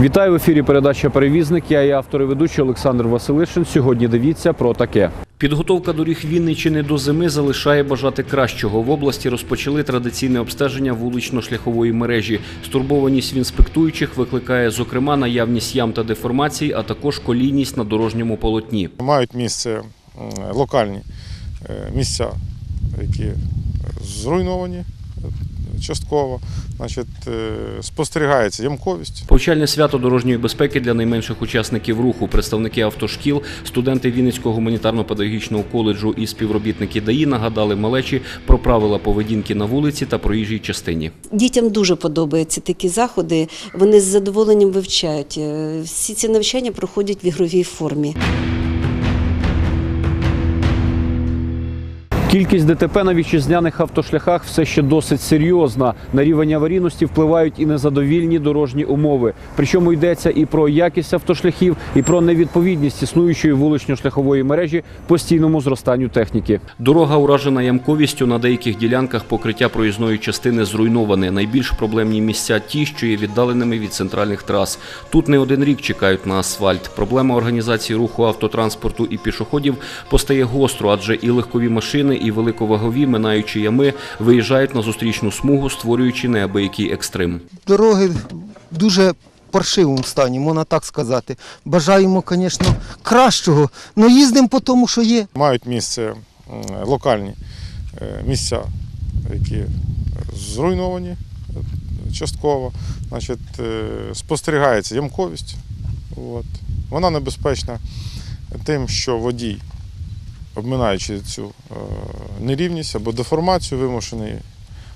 Вітаю в ефірі. Передача Перевізник. Я і автор і ведучий Олександр Василишин. Сьогодні дивіться про таке. Підготовка доріг Вінничини до зими залишає бажати кращого. В області розпочали традиційне обстеження вулично-шляхової мережі. Стурбованість в інспектуючих викликає, зокрема, наявність ям та деформацій, а також колійність на дорожньому полотні. Мають місце локальні е, місця, які зруйновані частково. Значить, е, спостерігається ямковість. Повчальне свято дорожньої безпеки для найменших учасників руху, представники автошкіл, студенти Вінницького гуманітарно-педагогічного коледжу і співробітники ДАІ нагадали малечі про правила поведінки на вулиці та проїжджій частині. Дітям дуже подобаються такі заходи. Вони з задоволенням вивчають. Е, Всі ці навчання проходять в ігровій формі. Кількість ДТП на вітчизняних автошляхах все ще досить серйозна. На рівень аварійності впливають і незадовільні дорожні умови. Причому йдеться і про якість автошляхів, і про невідповідність існуючої вулично-шляхової мережі постійному зростанню техніки. Дорога уражена ямковістю на деяких ділянках покриття проїзної частини зруйноване. Найбільш проблемні місця ті, що є віддаленими від центральних трас. Тут не один рік чекають на асфальт. Проблема організації руху автотранспорту і пішоходів постає гостро, адже і легкові машини, і великовагові, минаючи ями, виїжджають на зустрічну смугу, створюючи неабиякий екстрим. дороги в дуже паршивому стані, можна так сказати. Бажаємо, звісно, кращого, але їздимо по тому, що є. Мають місце локальні е, місця, які зруйновані е, частково. Значить, е, спостерігається ямковість. От. Вона небезпечна тим, що водій, обминаючи цю е, нерівність або деформацію, вимушений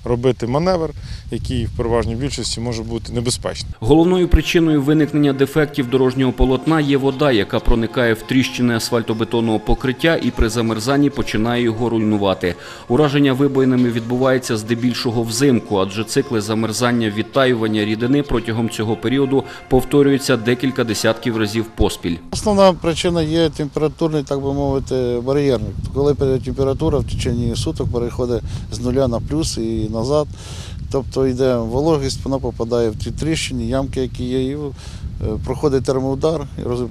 робити маневр, який в переважній більшості може бути небезпечним. Головною причиною виникнення дефектів дорожнього полотна є вода, яка проникає в тріщини асфальтобетонного покриття і при замерзанні починає його руйнувати. Ураження вибоїнами відбувається здебільшого взимку, адже цикли замерзання відтаювання рідини протягом цього періоду повторюються декілька десятків разів поспіль. Основна причина є температурний, так би мовити, бар'єрник. Коли температура в течение суток переходить з нуля на плюс і назад, тобто йде вологість, вона попадає в ті тріщини, ямки, які є, і е, проходить термоудар, і роз-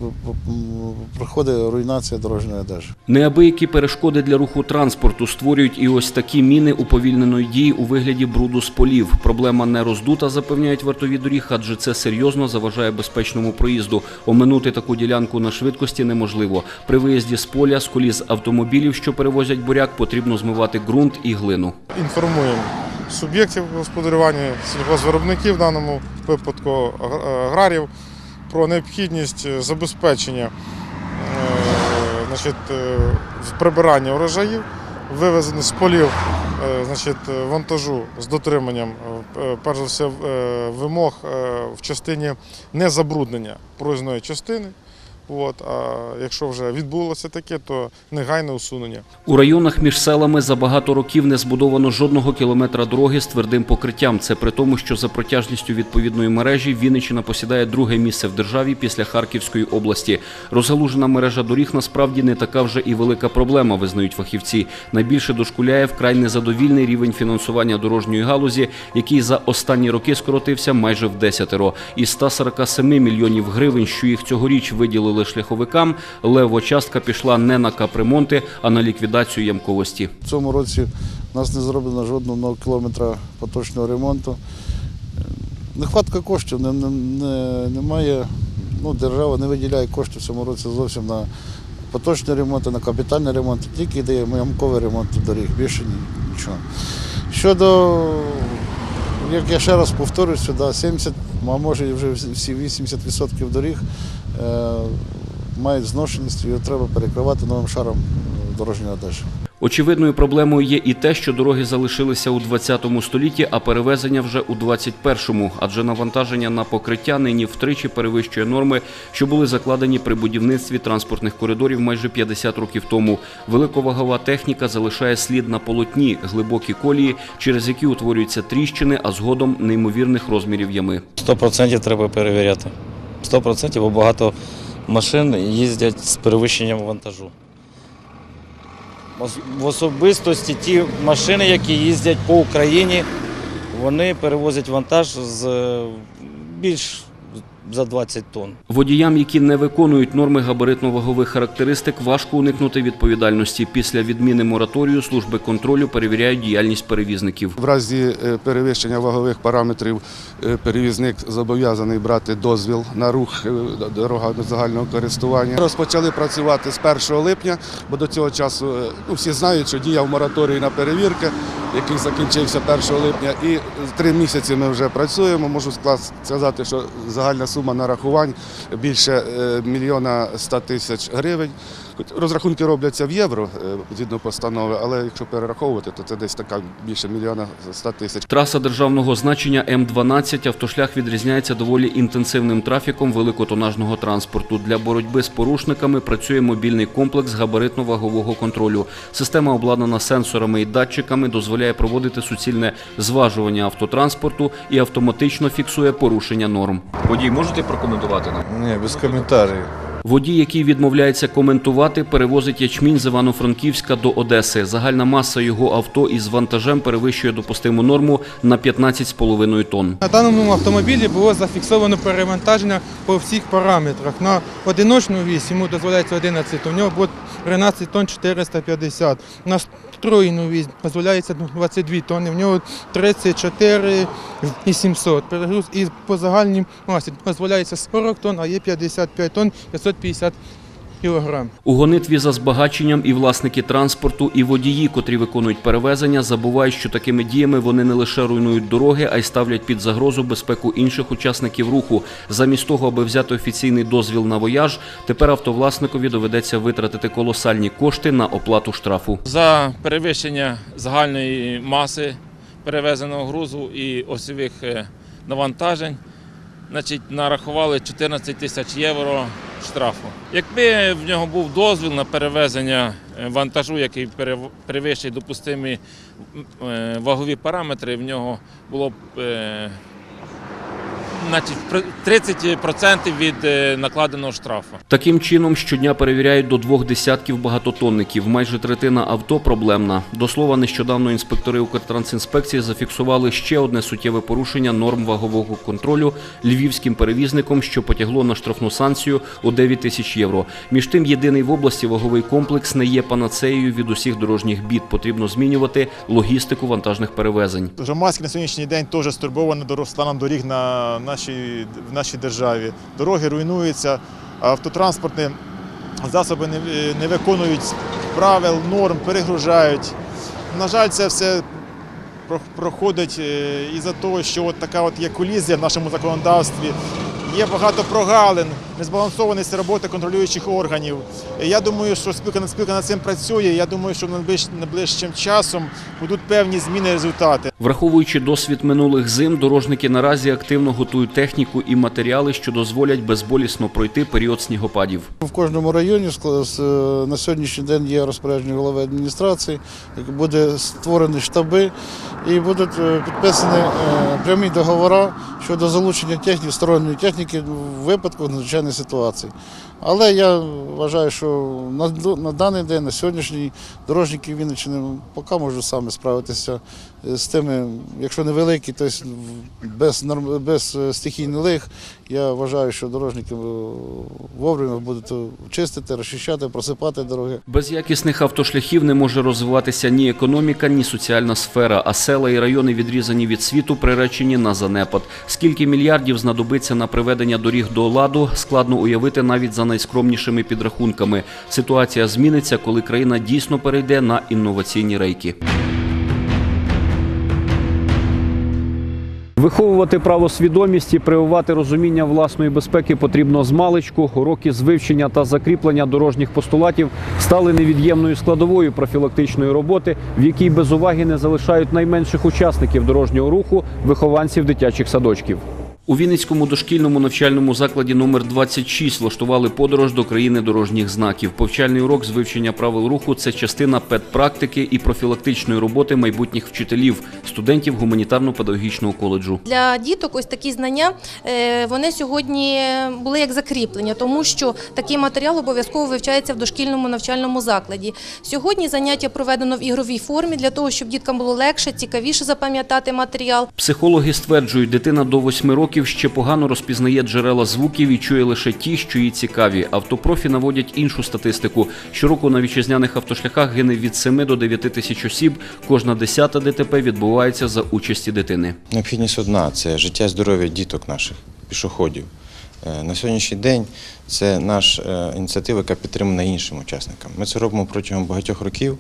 проходить руйнація дорожньої одежі. Неабиякі перешкоди для руху транспорту створюють і ось такі міни уповільненої дії у вигляді бруду з полів. Проблема не роздута, запевняють вартові доріг, адже це серйозно заважає безпечному проїзду. Оминути таку ділянку на швидкості неможливо. При виїзді з поля, з коліс автомобілів, що перевозять буряк, потрібно змивати ґрунт і глину. Інформуємо суб'єктів господарювання, сільгоспвиробників в даному випадку аграрів про необхідність е, забезпечення е, значить, е, прибирання урожаїв, вивезення з полів значить, вантажу з дотриманням, перш за все, вимог в частині незабруднення проїзної частини. От, а якщо вже відбулося таке, то негайне усунення. У районах між селами за багато років не збудовано жодного кілометра дороги з твердим покриттям. Це при тому, що за протяжністю відповідної мережі Вінниччина посідає друге місце в державі після Харківської області. Розгалужена мережа доріг насправді не така вже і велика проблема, визнають фахівці. Найбільше дошкуляє вкрай незадовільний рівень фінансування дорожньої галузі, який за останні роки скоротився майже в десятеро. Із 147 мільйонів гривень, що їх цьогоріч виділили шляховикам, лева частка пішла не на капремонти, а на ліквідацію ямковості. В цьому році у нас не зроблено жодного кілометра поточного ремонту. Нехватка коштів, не, не, не, немає, ну, держава не виділяє коштів в цьому році зовсім на поточні ремонти, на капітальний ремонт, тільки йде ямковий ремонт доріг, більше нічого. Щодо, як я ще раз повторюся, да, 70, а може вже всі 80% доріг е, мають зношеність, і треба перекривати новим шаром дорожнього дорожньої одежі. Очевидною проблемою є і те, що дороги залишилися у 20 столітті, а перевезення вже у 21-му, адже навантаження на покриття нині втричі перевищує норми, що були закладені при будівництві транспортних коридорів майже 50 років тому. Великовагова техніка залишає слід на полотні, глибокі колії, через які утворюються тріщини, а згодом неймовірних розмірів ями. 100% треба перевіряти. 100%, бо багато машин їздять з перевищенням вантажу. В особистості ті машини, які їздять по Україні, вони перевозять вантаж з е, більш за 20 тонн. Водіям, які не виконують норми габаритно-вагових характеристик, важко уникнути відповідальності. Після відміни мораторію служби контролю перевіряють діяльність перевізників. В разі е, перевищення вагових параметрів е, перевізник зобов'язаний брати дозвіл на рух е, дорога загального користування. Розпочали працювати з 1 липня, бо до цього часу ну, всі знають, що діяв мораторій на перевірки, який закінчився 1 липня. І три місяці ми вже працюємо. Можу сказати, що загальна сума нарахувань більше е, мільйона ста тисяч гривень. Розрахунки робляться в євро е, згідно постанови, але якщо перераховувати, то це десь така більше мільйона 100 тисяч. Траса державного значення М12 автошлях відрізняється доволі інтенсивним трафіком великотонажного транспорту. Для боротьби з порушниками працює мобільний комплекс габаритно-вагового контролю. Система обладнана сенсорами і датчиками, дозволяє проводити суцільне зважування автотранспорту і автоматично фіксує порушення норм. Водій можете прокоментувати нам? Ні, без коментарів. Водій, який відмовляється коментувати, перевозить ячмінь з Івано-Франківська до Одеси. Загальна маса його авто із вантажем перевищує допустиму норму на 15,5 тонн. На даному автомобілі було зафіксовано перевантаження по всіх параметрах. На одиночну вісь йому дозволяється 11, у нього було 13 тонн 450. На строєну вісь дозволяється 22 тонни, в нього 34 і 700. Перегруз і по загальній масі дозволяється 40 тонн, а є 55 тонн 550 кілограм. У гонитві за збагаченням і власники транспорту, і водії, котрі виконують перевезення, забувають, що такими діями вони не лише руйнують дороги, а й ставлять під загрозу безпеку інших учасників руху. Замість того, аби взяти офіційний дозвіл на вояж, тепер автовласникові доведеться витратити колосальні кошти на оплату штрафу. за перевищення загальної маси перевезеного грузу і осьових е, навантажень. Значить, нарахували 14 тисяч євро штрафу. Якби в нього був дозвіл на перевезення е, вантажу, який перевищить допустимі е, вагові параметри, в нього було б е, значить, при- 30% від е, накладеного штрафу. Таким чином, щодня перевіряють до двох десятків багатотонників. Майже третина авто проблемна. До слова, нещодавно інспектори Укртрансінспекції зафіксували ще одне суттєве порушення норм вагового контролю львівським перевізником, що потягло на штрафну санкцію у 9 тисяч євро. Між тим, єдиний в області ваговий комплекс не є панацеєю від усіх дорожніх бід. Потрібно змінювати логістику вантажних перевезень. Громадське на сьогоднішній день теж стурбовано дорог- станом доріг на. на нашій, в нашій державі. Дороги руйнуються, автотранспортні засоби не, не виконують правил, норм, перегружають. На жаль, це все проходить е, із-за того, що от така от є колізія в нашому законодавстві. Є багато прогалин, незбалансованість роботи контролюючих органів. Я думаю, що спілка спілка над цим працює. Я думаю, що найближ- найближчим часом будуть певні зміни результати. Враховуючи досвід минулих зим, дорожники наразі активно готують техніку і матеріали, що дозволять безболісно пройти період снігопадів. В кожному районі скла- е, на сьогоднішній день є розпорядження голови адміністрації, буде створені штаби і будуть е, підписані е, прямі договори щодо залучення техніки, сторонньої техніки в випадку надзвичайної ситуації. Але я вважаю, що на, на даний день, на сьогоднішній дорожники Вінниччини поки можуть самі справитися з тими, якщо невеликі, то без, без е, стихійних лих. Я вважаю, що дорожники е, вовремя будуть е, чистити, розчищати, просипати дороги. Без якісних автошляхів не може розвиватися ні економіка, ні соціальна сфера, а села і райони відрізані від світу, приречені на занепад. Скільки мільярдів знадобиться на приведення доріг до ладу, складно уявити навіть за найскромнішими підрахунками. Ситуація зміниться, коли країна дійсно перейде на інноваційні рейки. Виховувати правосвідомість і прививати розуміння власної безпеки потрібно з маличку. Уроки з вивчення та закріплення дорожніх постулатів стали невід'ємною складовою профілактичної роботи, в якій без уваги не залишають найменших учасників дорожнього руху вихованців дитячих садочків. У Вінницькому дошкільному навчальному закладі номер 26 влаштували подорож до країни дорожніх знаків. Повчальний урок з вивчення правил руху це частина педпрактики і профілактичної роботи майбутніх вчителів, студентів гуманітарно-педагогічного коледжу. Для діток ось такі знання е, вони сьогодні були як закріплення, тому що такий матеріал обов'язково вивчається в дошкільному навчальному закладі. Сьогодні заняття проведено в ігровій формі для того, щоб діткам було легше, цікавіше запам'ятати матеріал. Психологи стверджують, дитина до 8 років років ще погано розпізнає джерела звуків і чує лише ті, що їй цікаві. Автопрофі наводять іншу статистику. Щороку на вітчизняних автошляхах гине від 7 до 9 тисяч осіб. Кожна десята ДТП відбувається за участі дитини. Необхідність одна це життя і здоров'я діток наших, пішоходів. Е, На сьогоднішній день це наша ініціатива, яка підтримана іншими учасниками. Ми це робимо протягом багатьох років,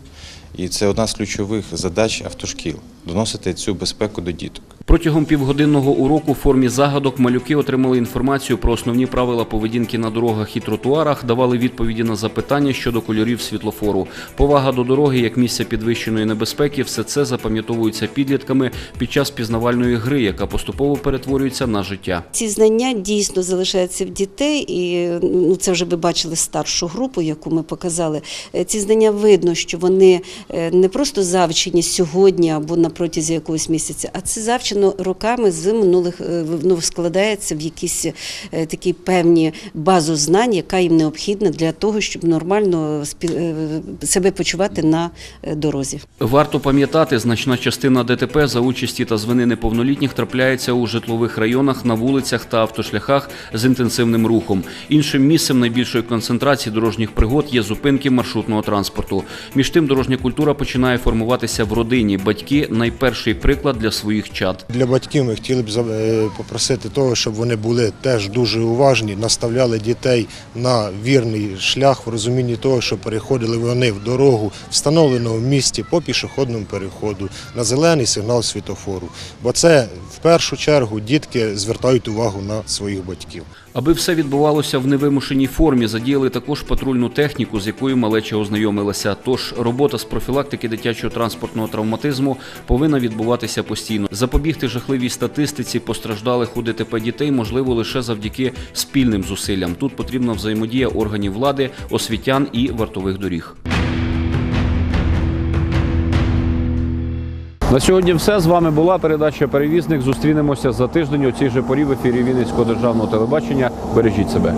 і це одна з ключових задач автошкіл доносити цю безпеку до діток. Протягом півгодинного уроку в формі загадок малюки отримали інформацію про основні правила поведінки на дорогах і тротуарах, давали відповіді на запитання щодо кольорів світлофору. Повага до дороги як місця підвищеної небезпеки все це запам'ятовується підлітками під час пізнавальної гри, яка поступово перетворюється на життя. Ці знання дійсно залишаються в дітей, і ну, це вже ви бачили старшу групу, яку ми показали. Е, Ці знання видно, що вони не просто завчені сьогодні або на протязі якогось місяця, а це завчено роками з минулих е, ну, складається в якісь е, такі певні базу знань, яка їм необхідна для того, щоб нормально е, себе почувати на е, дорозі. Варто пам'ятати, значна частина ДТП за участі та з вини неповнолітніх трапляється у житлових районах, на вулицях та автошляхах з інтенсивним рухом. Іншим місцем найбільшої концентрації дорожніх пригод є зупинки маршрутного транспорту. Між тим, дорожня культура починає формуватися в родині. Батьки найперший приклад для своїх чад. Для батьків ми хотіли б е, попросити того, щоб вони були теж дуже уважні, наставляли дітей на вірний шлях в розумінні того, що переходили вони в дорогу, встановлену в місті по пішохідному переходу, на зелений сигнал світофору. Бо це в першу чергу дітки звертають увагу на своїх батьків. Аби все відбувалося в невимушеній формі, задіяли також патрульну техніку, з якою малеча ознайомилася. Тож робота з профілактики дитячого транспортного травматизму повинна відбуватися постійно. Запобігти жахливій статистиці постраждалих у ДТП дітей можливо лише завдяки спільним зусиллям. Тут потрібна взаємодія органів влади, освітян і вартових доріг. На сьогодні все з вами була передача Перевізник. Зустрінемося за тиждень у цій же порі в ефірі Вінницького державного телебачення. Бережіть себе.